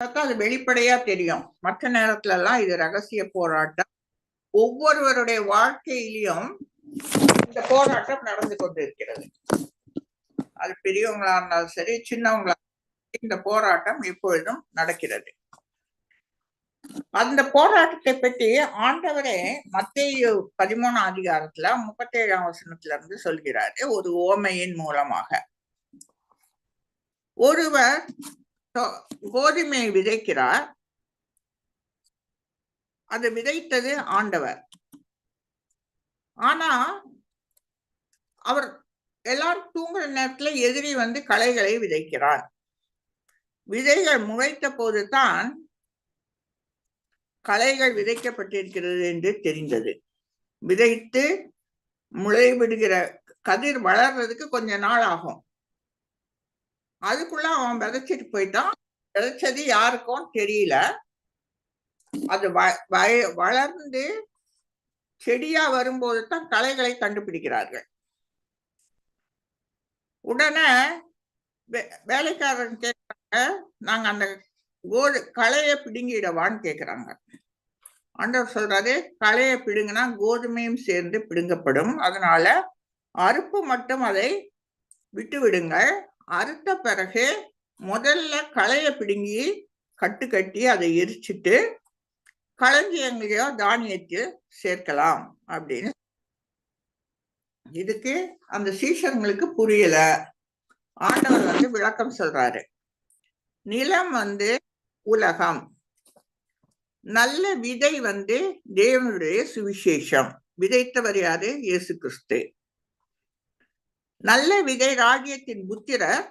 பார்த்தா அது வெளிப்படையா தெரியும். மற்ற நேரத்துல எல்லாம் இது ரகசிய போராட்டம். ஒவ்வொருவருடைய வாழ்க்கையிலும் இந்த போராட்டம் நடந்து கொண்டிருக்கிறது. அது பெரியவங்களா இருந்தாலும் சரி சின்னவங்களா இந்த போராட்டம் எப்பொழுதும் நடக்கிறது. அந்த போராட்டத்தை பற்றி ஆண்டவரே மத்திய பதிமூணாம் அதிகாரத்துல முப்பத்தேழாம் வசனத்துல இருந்து சொல்கிறாரு ஒரு ஓமையின் மூலமாக. ஒருவர் கோதுமையை விதைக்கிறார். அது விதைத்தது ஆண்டவர். ஆனா அவர் எல்லாரும் தூங்குற நேரத்துல எதிரி வந்து களைகளை விதைக்கிறார். விதைகள் முளைத்த போதுதான் களைகள் விதைக்கப்பட்டிருக்கிறது என்று தெரிந்தது. விதைத்து முளை விடுகிற கதிர் வளர்றதுக்கு கொஞ்ச நாள் ஆகும். அதுக்குள்ள அவன் விதைச்சிட்டு போயிட்டான். விதைச்சது யாருக்கும் தெரியல. அது வளர்ந்து செடியா வரும்போது தான் களைகளை கண்டுபிடிக்கிறார்கள். உடனே வேலைக்காரன் கேட்குறாங்க நாங்க அந்த கோது களையை பிடுங்கிடவான்னு கேட்குறாங்க ஆண்டவர் சொல்றாரு களையை பிடுங்கினா கோதுமையும் சேர்ந்து பிடுங்கப்படும். அதனால அறுப்பு மட்டும் அதை விட்டு விடுங்கள் அறுத்த பிறகு முதல்ல களைய பிடுங்கி கட்டு கட்டி அதை எரிச்சிட்டு களஞ்சியங்களையோ தானியத்தில் சேர்க்கலாம் அப்படின்னு. இதுக்கு அந்த சீஷர்களுக்கு புரியல. ஆண்டவர் வந்து விளக்கம் சொல்றாரு. நிலம் வந்து உலகம். நல்ல விதை வந்து தேவனுடைய சுவிசேஷம். விதைத்தவர் யாரு? இயேசு கிறிஸ்து. நல்ல விதை ராஜ்யத்தின் புத்திரர்